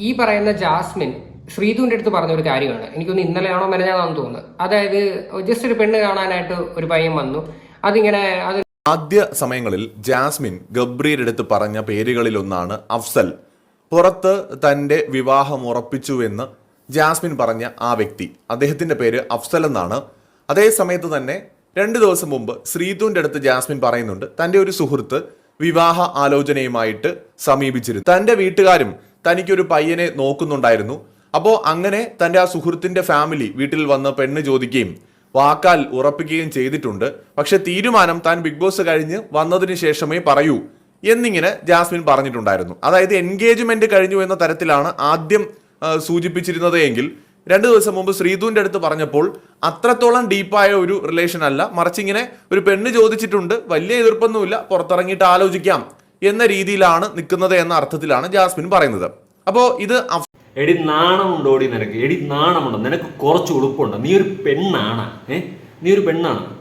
ഈ പറയുന്ന ജാസ്മിൻ ശ്രീധുവിന്റെ അടുത്ത് പറഞ്ഞ ഒരു കാര്യമാണ്. എനിക്കൊന്ന് ഇന്നലെയാണോ മെനഞ്ഞാണെന്ന് തോന്നുന്നു അതായത് ജസ്റ്റ് ഒരു പെണ്ണ് കാണാനായിട്ട് ഒരു പയ്യൻ വന്നു. അതിങ്ങനെ അത് ആദ്യ സമയങ്ങളിൽ ജാസ്മിൻ ഗബ്രിയുടെ അടുത്ത് പറഞ്ഞ പേരുകളിൽ ഒന്നാണ് അഫ്സൽ. പുറത്ത് തന്റെ വിവാഹം ഉറപ്പിച്ചുവെന്ന് ജാസ്മിൻ പറഞ്ഞ ആ വ്യക്തി. അദ്ദേഹത്തിന്റെ പേര് അഫ്സൽ എന്നാണ്. അതേ സമയത്ത് തന്നെ രണ്ട് ദിവസം മുമ്പ് ശ്രീതുവിന്റെ അടുത്ത് ജാസ്മിൻ പറയുന്നുണ്ട് തന്റെ ഒരു സുഹൃത്ത് വിവാഹ ആലോചനയുമായിട്ട് സമീപിച്ചിരുന്നു. തന്റെ വീട്ടുകാരും തനിക്കൊരു പയ്യനെ നോക്കുന്നുണ്ടായിരുന്നു. അപ്പോൾ അങ്ങനെ തന്റെ ആ സുഹൃത്തിന്റെ ഫാമിലി വീട്ടിൽ വന്ന് പെണ്ണ് ചോദിക്കുകയും വാക്കാൽ ഉറപ്പിക്കുകയും ചെയ്തിട്ടുണ്ട്. പക്ഷെ തീരുമാനം താൻ ബിഗ് ബോസ് കഴിഞ്ഞ് വന്നതിന് ശേഷമേ പറയൂ എന്നിങ്ങനെ ജാസ്മിൻ പറഞ്ഞിട്ടുണ്ടായിരുന്നു. അതായത് എൻഗേജ്മെന്റ് കഴിഞ്ഞു എന്ന തരത്തിലാണ് ആദ്യം സൂചിപ്പിച്ചിരുന്നത് എങ്കിൽ രണ്ടു ദിവസം മുമ്പ് ശ്രീധുവിന്റെ അടുത്ത് പറഞ്ഞപ്പോൾ അത്രത്തോളം ഡീപ്പായ ഒരു റിലേഷൻ അല്ല. മറിച്ച് ഇങ്ങനെ ഒരു പെണ്ണ് ചോദിച്ചിട്ടുണ്ട്. വലിയ എതിർപ്പൊന്നുമില്ല. പുറത്തിറങ്ങിയിട്ട് ആലോചിക്കാം. എന്ന രീതിയിലാണ് നിൽക്കുന്നത് എന്ന അർത്ഥത്തിലാണ് ജാസ്മിൻ പറയുന്നത്. അപ്പോ ഇത് എടി എടി നാണമുണ്ടോടി നിനക്ക്? എടി നാണമുണ്ടോ? നിനക്ക് കുറച്ച് ഉളുപ്പുണ്ടോ? നീ ഒരു പെണ്ണാണ്. ഏ? നീ ഒരു പെണ്ണാണ്.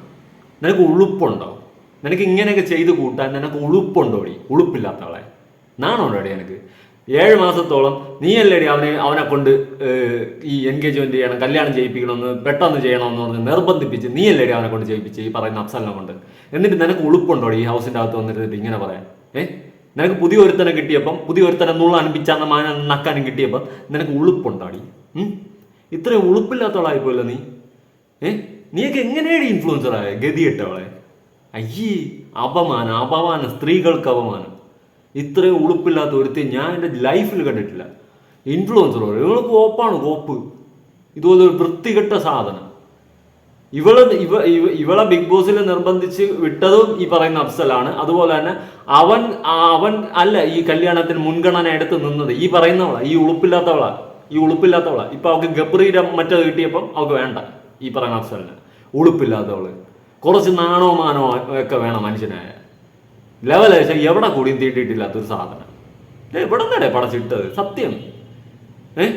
നിനക്ക് ഉളുപ്പുണ്ടോ? നിനക്ക് ഇങ്ങനെയൊക്കെ ചെയ്ത് കൂട്ടാൻ നിനക്ക് ഉളുപ്പുണ്ടോടി ഉളുപ്പില്ലാത്തവളെ നാണമുണ്ടോടി നിനക്ക്? ഏഴ് മാസത്തോളം നീയല്ലേടി അവനെ അവനെ കൊണ്ട് ഈ എൻഗേജ്മെന്റ് ചെയ്യണം കല്യാണം ചെയ്യിപ്പിക്കണമെന്ന് പെട്ടെന്ന് ചെയ്യണമെന്ന് പറഞ്ഞ് നിർബന്ധിപ്പിച്ച് നീയല്ലേടി അവനെ കൊണ്ട് ചെയ്യിപ്പിച്ച് ഈ പറയുന്ന അഫ്സലിനെ കൊണ്ട്. എന്നിട്ട് നിനക്ക് ഉളുപ്പുണ്ടോടി ഈ ഹൗസിന്റെ അകത്ത് വന്നിട്ട് ഇങ്ങനെ പറയാൻ? ഏഹ് നിനക്ക് പുതിയ ഒരുത്തനെ കിട്ടിയപ്പം പുതിയ ഒരുത്തനെ നുള്ളാനും പിച്ചാന്ന് മാന നക്കാനും കിട്ടിയപ്പം നിനക്ക് ഉളുപ്പുണ്ടാടി. ഇത്രയും ഉളുപ്പില്ലാത്തവളായി പോയല്ലോ നീ. ഏ? നീയൊക്കെ എങ്ങനെയാണ് ഇൻഫ്ലുവൻസർ ആയ? ഗതിയിട്ടവളെ അയ്യേ അപമാനം അപമാനം സ്ത്രീകൾക്ക് അപമാനം. ഇത്രയും ഉളുപ്പില്ലാത്ത ഒരുത്തി ഞാൻ എന്റെ ലൈഫിൽ കണ്ടിട്ടില്ല. ഇൻഫ്ലുവൻസർ ഇവൾ കോപ്പാണ് കോപ്പ്. ഇതുപോലെ ഒരു വൃത്തികെട്ട സാധനം. ഇവൾ ഇവ ഇവ- ഇവളെ ബിഗ് ബോസിൽ നിർബന്ധിച്ച് വിട്ടതും ഈ പറയുന്ന അഫ്സലാണ്. അതുപോലെ തന്നെ അവൻ അവൻ അല്ല ഈ കല്യാണത്തിന് മുൻഗണന എടുത്ത് നിന്നത്. ഈ പറയുന്നവളാ ഈ ഉളുപ്പില്ലാത്തവളാ ഈ ഉളുപ്പില്ലാത്തവളാ. ഇപ്പൊ അവൾക്ക് ഗബ്രിയുടെ മറ്റത് കിട്ടിയപ്പം അവൾക്ക് വേണ്ട ഈ പറയുന്ന അഫ്സലിന്. ഉളുപ്പില്ലാത്തവൾ. കുറച്ച് നാണോ മാനോ ഒക്കെ വേണം മനുഷ്യനായ ലെവൽ എവിടെ കൂടിയും തീട്ടിട്ടില്ലാത്തൊരു സാധനം. എവിടെ നിന്നടേ പടച്ചിട്ടത്? സത്യം. ഏ?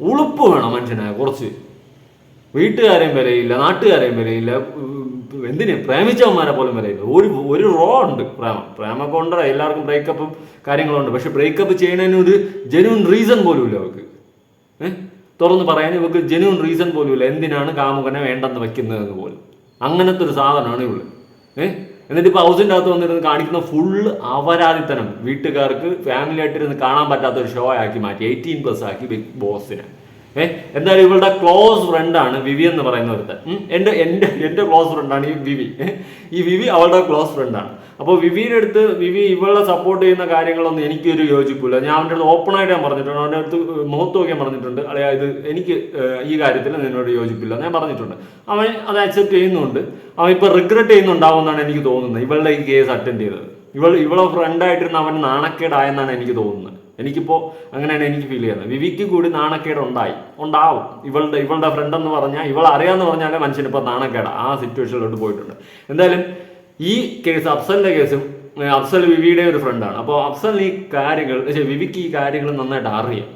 ഉളുപ്പ് വേണം മനുഷ്യനായ കുറച്ച്. വീട്ടുകാരെയും വിലയില്ല നാട്ടുകാരെയും വിലയില്ല എന്തിന്? പ്രേമിച്ചവന്മാരെ പോലും വിലയില്ല ഒരു ഒരു റോ ഉണ്ട് പ്രേമം. പ്രേമൊക്കെ ഉണ്ട് എല്ലാവർക്കും ബ്രേക്കപ്പും കാര്യങ്ങളുണ്ട് പക്ഷെ ബ്രേക്കപ്പ് ചെയ്യുന്നതിന് ഒരു ജെന്യൂൻ റീസൺ പോലും ഇല്ല അവർക്ക്. ഏഹ് തുറന്ന് പറയാൻ ഇവർക്ക് ജെന്യൂൻ റീസൺ പോലും ഇല്ല എന്തിനാണ് കാമുകനെ വേണ്ടെന്ന് വെക്കുന്നതെന്ന് പോലും. അങ്ങനത്തെ ഒരു സാധനമാണ് ഇവൾ. ഏഹ് എന്നിട്ട് ഇപ്പൊ ഹൗസിന്റെ അകത്ത് വന്നിരുന്ന് കാണിക്കുന്ന ഫുള്ള് അവരാധിത്തനം. വീട്ടുകാർക്ക് ഫാമിലി ആയിട്ടിരുന്ന് കാണാൻ പറ്റാത്ത ഒരു ഷോ ആക്കി മാറ്റി. എയ്റ്റീൻ പ്ലസ് ആക്കി ബിഗ് ബോസിനെ ഏഹ് എന്തായാലും ഇവളുടെ ക്ലോസ് ഫ്രണ്ടാണ് വിവി എന്ന് പറയുന്ന ഒരുത്തൻ. എന്റെ എന്റെ എന്റെ ക്ലോസ് ഫ്രണ്ടാണ് ഈ വിവി. ഈ വിവി അവളുടെ ക്ലോസ് ഫ്രണ്ടാണ് അപ്പോൾ വിവിയുടെ അടുത്ത് വിവി ഇവളെ സപ്പോർട്ട് ചെയ്യുന്ന കാര്യങ്ങളൊന്നും എനിക്കൊരു യോജിപ്പില്ല. ഞാൻ അവന്റെ അടുത്ത് ഓപ്പൺ ആയിട്ട് ഞാൻ പറഞ്ഞിട്ടുണ്ട്. അവന്റെ അടുത്ത് മുഖത്ത് നോക്കിയാൽ പറഞ്ഞിട്ടുണ്ട്. അല്ലെ ഇത് എനിക്ക് ഈ കാര്യത്തിൽ നിന്നോട് യോജിപ്പില്ല. ഞാൻ പറഞ്ഞിട്ടുണ്ട്. അവൻ അത് അക്സെപ്റ്റ് ചെയ്യുന്നുണ്ട്. അവൻ ഇപ്പൊ റിഗ്രറ്റ് ചെയ്യുന്നുണ്ടാവുമെന്നാണ് എനിക്ക് തോന്നുന്നത്. ഇവളുടെ ഈ കേസ് അറ്റൻഡ് ചെയ്തത്. ഇവൾ ഇവളെ ഫ്രണ്ടായിട്ടിരുന്ന അവൻ നാണക്കേടായെന്നാണ് എനിക്ക് തോന്നുന്നത്. എനിക്കിപ്പോ അങ്ങനെയാണ് എനിക്ക് ഫീൽ ചെയ്യുന്നത്. വിവിക്ക് കൂടി നാണക്കേട് ഉണ്ടായി. ഉണ്ടാവും. ഇവളുടെ ഇവളുടെ ഫ്രണ്ട് എന്ന് പറഞ്ഞാൽ ഇവൾ അറിയാമെന്ന് പറഞ്ഞാലേ മനുഷ്യനിപ്പോൾ നാണക്കേട. ആ സിറ്റുവേഷനിലോട്ട് പോയിട്ടുണ്ട്. എന്തായാലും ഈ കേസ് അഫ്സലിന്റെ കേസും അഫ്സൽ വിവിയുടെ ഒരു ഫ്രണ്ടാണ് അപ്പോൾ അഫ്സൽ ഈ കാര്യങ്ങൾ വിവിക്ക് ഈ കാര്യങ്ങൾ നന്നായിട്ട് അറിയാം.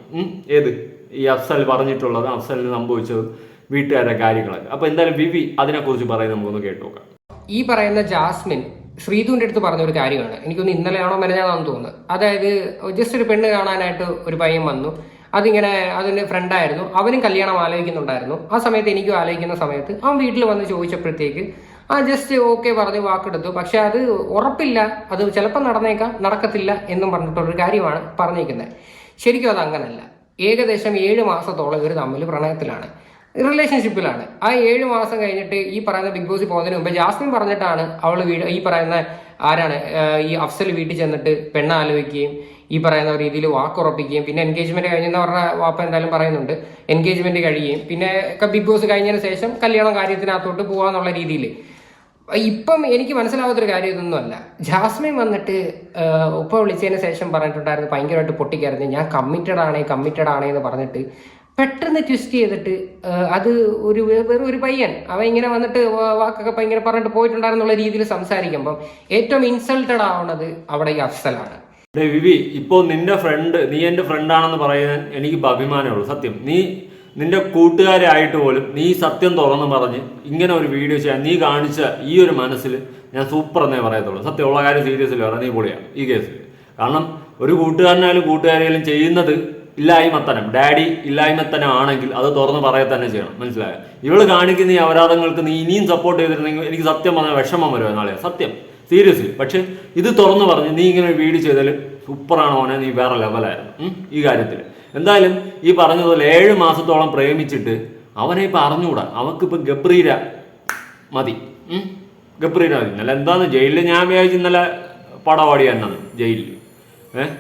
ഏത്? ഈ അഫ്സൽ പറഞ്ഞിട്ടുള്ളത് അഫ്സലിന് സംഭവിച്ചത് വീട്ടുകാരുടെ കാര്യങ്ങളൊക്കെ. അപ്പോൾ എന്തായാലും വിവി അതിനെക്കുറിച്ച് പറയുന്നത് നമുക്കൊന്ന് കേട്ടു നോക്കാം. ഈ പറയുന്ന ജാസ്മിൻ ശ്രീധുവിന്റെ അടുത്ത് പറഞ്ഞ ഒരു കാര്യമാണ്. എനിക്കൊന്ന് ഇന്നലെയാണോ മെനഞ്ഞാണെന്ന് തോന്നുന്നു അതായത് ജസ്റ്റ് ഒരു പെണ്ണ് കാണാനായിട്ട് ഒരു പയ്യൻ വന്നു. അതിങ്ങനെ അതിന്റെ ഫ്രണ്ടായിരുന്നു അവനും കല്യാണം ആലോചിക്കുന്നുണ്ടായിരുന്നു. ആ സമയത്ത് എനിക്കും ആലോചിക്കുന്ന സമയത്ത് അവൻ വീട്ടിൽ വന്ന് ചോദിച്ചപ്പോഴത്തേക്ക് ആ ജസ്റ്റ് ഓക്കെ പറഞ്ഞ് വാക്കെടുത്തു. പക്ഷെ അത് ഉറപ്പില്ല. അത് ചിലപ്പോൾ നടന്നേക്കാം. നടക്കത്തില്ല എന്നും പറഞ്ഞിട്ടുള്ളൊരു കാര്യമാണ് പറഞ്ഞേക്കുന്നത്. ശരിക്കും അത് അങ്ങനല്ല. ഏകദേശം ഏഴ് മാസത്തോളം ഇവർ തമ്മിൽ പ്രണയത്തിലാണ്. റിലേഷൻഷിപ്പിലാണ് ആ ഏഴ് മാസം കഴിഞ്ഞിട്ട് ഈ പറയുന്ന ബിഗ് ബോസിൽ പോകുന്നതിന് മുമ്പ് ജാസ്മിൻ പറഞ്ഞിട്ടാണ് അവൾ വീട് ഈ പറയുന്ന ആരാണ് ഈ അഫ്സൽ വീട്ടിൽ ചെന്നിട്ട് പെണ്ണ് ആലോചിക്കുകയും ഈ പറയുന്ന രീതിയിൽ വാക്കുറപ്പിക്കുകയും പിന്നെ എൻഗേജ്മെന്റ് കഴിഞ്ഞെന്ന് പറഞ്ഞ വാപ്പ എന്തായാലും പറയുന്നുണ്ട്. എൻഗേജ്മെന്റ് കഴിയുകയും പിന്നെ ബിഗ് ബോസ് കഴിഞ്ഞതിന് ശേഷം കല്യാണം കാര്യത്തിനകത്തോട്ട് പോകാന്നുള്ള രീതിയിൽ ഇപ്പം എനിക്ക് മനസ്സിലാവാത്തൊരു കാര്യം ഇതൊന്നുമല്ല. ജാസ്മിൻ വന്നിട്ട് ഉപ്പ വിളിച്ചതിന് ശേഷം പറഞ്ഞിട്ടുണ്ടായിരുന്നു ഭയങ്കരമായിട്ട് പൊട്ടിക്കായിരുന്നു ഞാൻ കമ്മിറ്റഡ് ആണേ കമ്മിറ്റഡ് ആണേ എന്ന് പറഞ്ഞിട്ട് പെട്ടെന്ന് ട്വിസ്റ്റ് ചെയ്തിട്ട് അത് ഒരു വേറെ ഒരു പയ്യൻ. അവൻ ഇങ്ങനെ വന്നിട്ട് വാക്കൊക്കെ ഇങ്ങനെ പറഞ്ഞിട്ട് പോയിട്ടുണ്ടായിരുന്നുള്ള രീതിയിൽ സംസാരിക്കുമ്പം ഏറ്റവും ഇൻസൾട്ടഡ് ആവുന്നത് അവിടെ ഈ അഫ്സലാണ്. വിവി ഇപ്പോൾ നിന്റെ ഫ്രണ്ട് നീ എന്റെ ഫ്രണ്ടാണെന്ന് പറയാൻ എനിക്ക് അഭിമാനമേ ഉള്ളൂ സത്യം. നീ നിന്റെ കൂട്ടുകാരായിട്ട് പോലും നീ സത്യം തുറന്ന് പറഞ്ഞ് ഇങ്ങനെ ഒരു വീഡിയോ ചെയ്യാൻ നീ കാണിച്ച ഈ ഒരു മനസ്സിൽ ഞാൻ സൂപ്പർ എന്നേ പറയത്തുള്ളൂ. സത്യമുള്ള കാര്യം സീരിയസിൽ പറയാം നീ പൊളിയാണ് ഈ കേസിൽ കാരണം ഒരു കൂട്ടുകാരനായാലും കൂട്ടുകാരെയാലും ചെയ്യുന്നത് ഇല്ലായ്മത്തനം. ഡാഡി ഇല്ലായ്മത്തനം ആണെങ്കിൽ അത് തുറന്ന് പറയുക തന്നെ ചെയ്യണം. മനസ്സിലായോ? ഇവൾ കാണിക്കുന്ന ഈ അപരാധങ്ങൾക്ക് നീ ഇനിയും സപ്പോർട്ട് ചെയ്തിരുന്നെങ്കിൽ എനിക്ക് സത്യം പറഞ്ഞാൽ വിഷമം വരുമോ നാളെ. സത്യം. സീരിയസ്ലി പക്ഷെ ഇത് തുറന്നു പറഞ്ഞ് നീ ഇങ്ങനെ ഒരു വീഡിയോ ചെയ്താൽ സൂപ്പറാണ് മോനെ നീ വേറെ ലെവലായിരുന്നു ഈ കാര്യത്തിൽ എന്തായാലും ഈ പറഞ്ഞതുപോലെ ഏഴ് മാസത്തോളം പ്രേമിച്ചിട്ട് അവനെ ഇപ്പം അറിഞ്ഞുകൂടാ. അവക്കിപ്പോൾ ഗബ്രീര മതി. ഗബ്രീര മതി. ഇന്നലെ എന്താന്ന് ജയിലിൽ ഞാൻ വിചാരിച്ചു ഇന്നലെ പടവാടി എന്നത് ജയിലിൽ ഏഹ്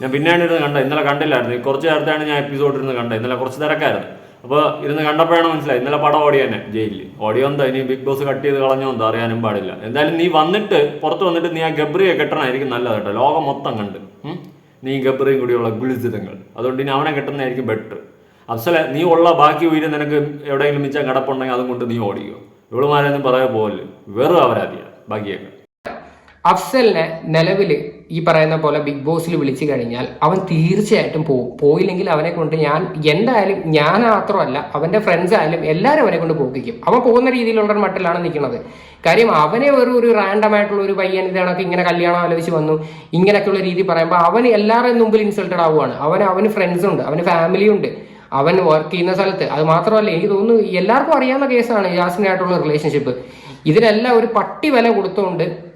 ഞാൻ പിന്നെയാണ് ഇരുന്ന് കണ്ടത്. ഇന്നലെ കണ്ടില്ലായിരുന്നു. കുറച്ച് നേരത്തെയാണ് ഞാൻ എപ്പിസോഡ് ഇരുന്ന് കണ്ടത്. ഇന്നലെ കുറച്ച് തിരക്കായിരുന്നു. അപ്പോൾ ഇരുന്ന് കണ്ടപ്പോഴാണ് മനസ്സിലായി ഇന്നലെ പടം ഓടി ജയിലിൽ ഓടിയോ എന്താ ഇനി ബിഗ് ബോസ് കട്ട് ചെയ്ത് കളഞ്ഞോ എന്താ അറിയാനും പാടില്ല. എന്തായാലും നീ വന്നിട്ട് പുറത്ത് വന്നിട്ട് നീ ആ ഗബ്രിയെ കെട്ടണമായിരിക്കും നല്ലത് കേട്ടോ. ലോകം മൊത്തം കണ്ട്. നീ ഗബ്രിയും കൂടിയുള്ള ഗുളിസിതങ്ങൾ. അതുകൊണ്ട് ഇനി അവനെ കെട്ടുന്നതായിരിക്കും ബെറ്റർ അസല നീ ഉള്ള ബാക്കി ഉയരം നിനക്ക് എവിടെയെങ്കിലും മിച്ചം കിടപ്പുണ്ടെങ്കിൽ അതും കൊണ്ട് നീ ഓടിക്കോ. ഇവളുമാരൊന്നും പറയാൻ പോകല്ലേ വെറും അവരാധിയാണ് ബാക്കിയൊക്കെ അഫ്സലിനെ നിലവിൽ ഈ പറയുന്ന പോലെ ബിഗ് ബോസിൽ വിളിച്ചു കഴിഞ്ഞാൽ അവൻ തീർച്ചയായിട്ടും പോകും പോയില്ലെങ്കിൽ അവനെ കൊണ്ട് ഞാൻ എന്തായാലും ഞാൻ മാത്രമല്ല അവന്റെ ഫ്രണ്ട്സ് ആയാലും എല്ലാവരും അവനെ കൊണ്ട് പോക്കിക്കും. അവൻ പോകുന്ന രീതിയിലുള്ള മട്ടിലാണ് നിൽക്കുന്നത്. കാര്യം അവനെ ഒരു ഒരു റാൻഡം ആയിട്ടുള്ള ഒരു പയ്യൻ ഇതാണൊക്കെ ഇങ്ങനെ കല്യാണം ആലോചിച്ച് വന്നു. ഇങ്ങനെയൊക്കെയുള്ള രീതി പറയുമ്പോൾ അവൻ എല്ലാവരുടെയും മുമ്പിൽ ഇൻസൾട്ടഡ് ആവുകയാണ് അവൻ അവന് ഫ്രണ്ട്സ് ഉണ്ട് അവന് ഫാമിലി ഉണ്ട്. അവൻ വർക്ക് ചെയ്യുന്ന സ്ഥലത്ത്. അത് മാത്രമല്ല എനിക്ക് തോന്നുന്നു എല്ലാവർക്കും അറിയാവുന്ന കേസാണ് യാസിനായിട്ടുള്ള റിലേഷൻഷിപ്പ് ഇതിനെല്ലാം ഒരു പട്ടി വില കൊടുത്തുകൊണ്ട്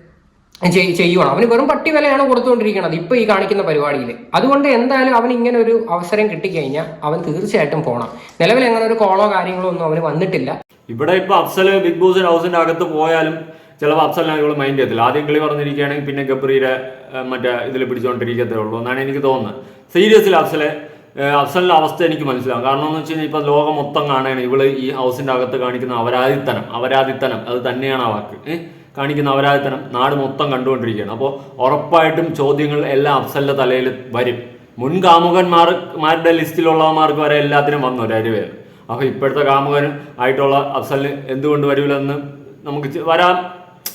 ചെയ്യുവാണ്. അവന് വെറും പട്ടി വിലയാണ് കൊടുത്തുകൊണ്ടിരിക്കുന്നത് ഇപ്പൊ ഈ കാണിക്കുന്ന പരിപാടിയിൽ അതുകൊണ്ട് എന്തായാലും അവൻ ഇങ്ങനെ ഒരു അവസരം കിട്ടിക്കഴിഞ്ഞാൽ അവൻ തീർച്ചയായിട്ടും പോണം. നിലവിൽ അങ്ങനെ ഒരു കോളോ കാര്യങ്ങളോ ഒന്നും അവന് വന്നിട്ടില്ല. ഇവിടെ ഇപ്പൊ അഫ്സൽ ബിഗ് ബോസ് ഹൗസിന്റെ അകത്ത് പോയാലും ചിലപ്പോൾ അഫ്സലിനെ ഇവൾ മൈൻഡ് ചെയ്യത്തില്ല. ആദ്യം കളി പറഞ്ഞിരിക്കുകയാണെങ്കിൽ പിന്നെ ഗബ്രീരെ മറ്റേ ഇതിൽ പിടിച്ചുകൊണ്ടിരിക്കത്തേ ഉള്ളൂ എന്നാണ് എനിക്ക് തോന്നുന്നത്. സീരിയസ്ലി അഫ്സലെ അഫ്സലിന്റെ അവസ്ഥ എനിക്ക് മനസ്സിലാവും. കാരണം എന്ന് വെച്ച് കഴിഞ്ഞാൽ ഇപ്പൊ ലോകം മൊത്തം കാണുകയാണ് ഇവൾ ഈ ഹൗസിന്റെ അകത്ത് കാണിക്കുന്ന അപരാധിത്തനം അപരാധിത്തനം അത് തന്നെയാണ് ആ വാക്ക്. ഏഹ്? കാണിക്കുന്ന അവരാധനം നാട് മൊത്തം കണ്ടുകൊണ്ടിരിക്കുകയാണ്. അപ്പോൾ ഉറപ്പായിട്ടും ചോദ്യങ്ങൾ എല്ലാം അഫ്സലിന്റെ തലയിൽ വരും. മുൻ കാമുകന്മാർ മാരുടെ ലിസ്റ്റിലുള്ളവന്മാർക്ക് വരെ എല്ലാത്തിനും വന്നു ഒരു അരുവേ. അപ്പോൾ ഇപ്പോഴത്തെ കാമുകൻ ആയിട്ടുള്ള അഫ്സലിന് എന്തുകൊണ്ട് വരില്ലെന്ന് നമുക്ക് വരാം.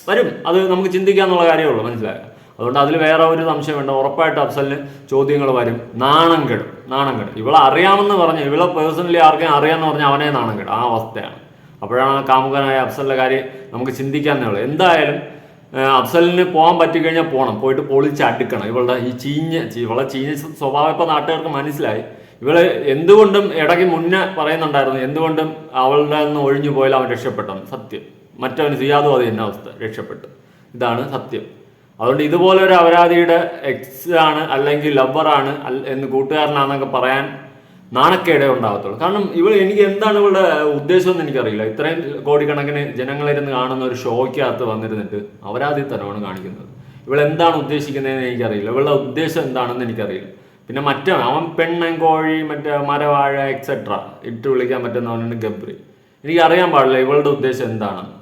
വരും. അത് നമുക്ക് ചിന്തിക്കാന്നുള്ള കാര്യമേ ഉള്ളൂ. മനസ്സിലായോ? അതുകൊണ്ട് അതിൽ വേറെ ഒരു സംശയം വേണ്ട. ഉറപ്പായിട്ട് അഫ്സലിന് ചോദ്യങ്ങൾ വരും. നാണം കെടും നാണം കെടും ഇവളെ അറിയാമെന്ന് പറഞ്ഞു. ഇവളെ പേഴ്സണലി ആർക്കും അറിയാമെന്ന് പറഞ്ഞാൽ അവനെ നാണം കെടും ആ അവസ്ഥയാണ്. അപ്പോഴാണ് കാമുകനായ അഫ്സലിന്റെ കാര്യം നമുക്ക് ചിന്തിക്കാന്നേ ഉള്ളൂ എന്തായാലും അഫ്സലിന് പോകാൻ പറ്റിക്കഴിഞ്ഞാൽ പോകണം പോയിട്ട് പൊളിച്ച് അടുക്കണം. ഇവളുടെ ഈ ചീഞ്ഞ ഇവളെ ചീഞ്ഞ സ്വഭാവം ഇപ്പോൾ നാട്ടുകാർക്ക് മനസ്സിലായി. ഇവൾ എന്തുകൊണ്ടും ഇടയ്ക്ക് മുന്നേ പറയുന്നുണ്ടായിരുന്നു എന്തുകൊണ്ടും അവളുടെ നിന്ന് ഒഴിഞ്ഞു പോയാൽ അവൻ രക്ഷപ്പെട്ടെന്ന്. സത്യം. മറ്റവന് സിയാദും അത് തന്നെ അവസ്ഥ. രക്ഷപ്പെട്ടു. ഇതാണ് സത്യം. അതുകൊണ്ട് ഇതുപോലെ ഒരു അപരാധിയുടെ എക്സ് ആണ് അല്ലെങ്കിൽ ലവറാണ് എന്ന് കൂട്ടുകാരനാണെന്നൊക്കെ പറയാൻ നാണക്കേടേ ഉണ്ടാകത്തുള്ളൂ കാരണം ഇവൾ എനിക്ക് എന്താണ് ഇവളുടെ ഉദ്ദേശം എന്ന് എനിക്കറിയില്ല. ഇത്രയും കോടിക്കണക്കിന് ജനങ്ങളിരുന്ന് കാണുന്ന ഒരു ഷോയ്ക്കകത്ത് വന്നിരുന്നിട്ട് അപരാധിത്തരമാണ് കാണിക്കുന്നത്. ഇവൾ എന്താണ് ഉദ്ദേശിക്കുന്നതെന്ന് എനിക്കറിയില്ല. ഇവളുടെ ഉദ്ദേശം എന്താണെന്ന് എനിക്കറിയില്ല. പിന്നെ മറ്റേ അവൻ പെണ്ണൻ കോഴി മറ്റേ മരവാഴ എക്സെട്ര ഇട്ട് വിളിക്കാൻ പറ്റുന്നവനാണ് ഗബ്രി. എനിക്കറിയാൻ പാടില്ല ഇവളുടെ ഉദ്ദേശം എന്താണെന്ന്.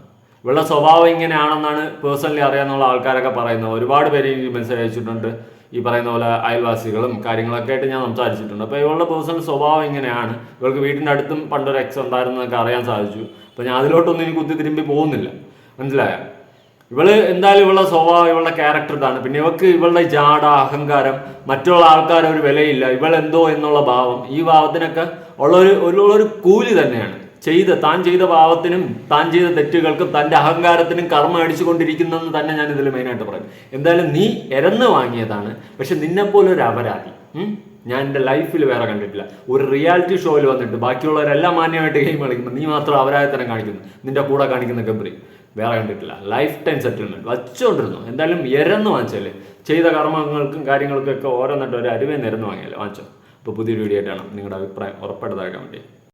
ഇവളുടെ സ്വഭാവം ഇങ്ങനെയാണെന്നാണ് പേഴ്സണലി അറിയാമെന്നുള്ള ആൾക്കാരൊക്കെ പറയുന്നത്. ഒരുപാട് പേര് എനിക്ക് മെസ്സേജ് അയച്ചിട്ടുണ്ട്. ഈ പറയുന്ന പോലെ അയൽവാസികളും കാര്യങ്ങളൊക്കെ ആയിട്ട് ഞാൻ സംസാരിച്ചിട്ടുണ്ട്. അപ്പോൾ ഇവളുടെ പേഴ്സണൽ സ്വഭാവം ഇങ്ങനെയാണ്. ഇവൾക്ക് വീടിന്റെ അടുത്തും പണ്ടൊരു എക്സ് ഉണ്ടായിരുന്നൊക്കെ അറിയാൻ സാധിച്ചു. അപ്പോൾ ഞാൻ അതിലോട്ടൊന്നും എനിക്ക് കുത്തി തിരുമ്പി പോകുന്നില്ല. മനസ്സിലായോ? ഇവൾ എന്തായാലും ഇവളുടെ സ്വഭാവം ഇവളുടെ ക്യാരക്ടർ ഇതാണ്. പിന്നെ ഇവൾക്ക് ഇവളുടെ ജാട അഹങ്കാരം മറ്റുള്ള ആൾക്കാരെ ഒരു വിലയില്ല. എന്തോ എന്നുള്ള ഭാവം. ഈ ഭാവത്തിനൊക്കെ ഉള്ളൊരു ഒരു ഒരു കൂലി തന്നെയാണ്. ചെയ്ത താൻ ചെയ്ത പാവത്തിനും താൻ ചെയ്ത തെറ്റുകൾക്കും തന്റെ അഹങ്കാരത്തിനും കർമ്മം അടിച്ചുകൊണ്ടിരിക്കുന്നെന്ന് തന്നെ ഞാൻ ഇതിൽ മെയിനായിട്ട് പറയും. എന്തായാലും നീ എരന്ന് വാങ്ങിയതാണ്. പക്ഷെ നിന്നെപ്പോലെ ഒരു അപരാധി ഞാൻ എന്റെ ലൈഫിൽ വേറെ കണ്ടിട്ടില്ല. ഒരു റിയാലിറ്റി ഷോയിൽ വന്നിട്ട് ബാക്കിയുള്ളവരെല്ലാം മാന്യമായിട്ട് ഗെയിം കളിക്കുമ്പോൾ നീ മാത്രം അപരാധത്തരം കാണിക്കുന്നു. നിന്റെ കൂടെ കാണിക്കുന്ന ഗബ്രി. വേറെ കണ്ടിട്ടില്ല. ലൈഫ് ടൈം സെറ്റിൽമെന്റ് വച്ചുകൊണ്ടിരുന്നു. എന്തായാലും എരന്ന് വാങ്ങിച്ചല്ലേ? ചെയ്ത കർമ്മങ്ങൾക്കും കാര്യങ്ങൾക്കൊക്കെ ഓരോന്നിട്ട് ഒരു അരുവേ നിരന്ന് വാങ്ങിയല്ലേ? വാങ്ങിച്ചോ. അപ്പോൾ പുതിയൊരു വീഡിയോ ആയിട്ടാണ് നിങ്ങളുടെ അഭിപ്രായം ഉറപ്പായിട്ട് താഴെ ചെയ്യും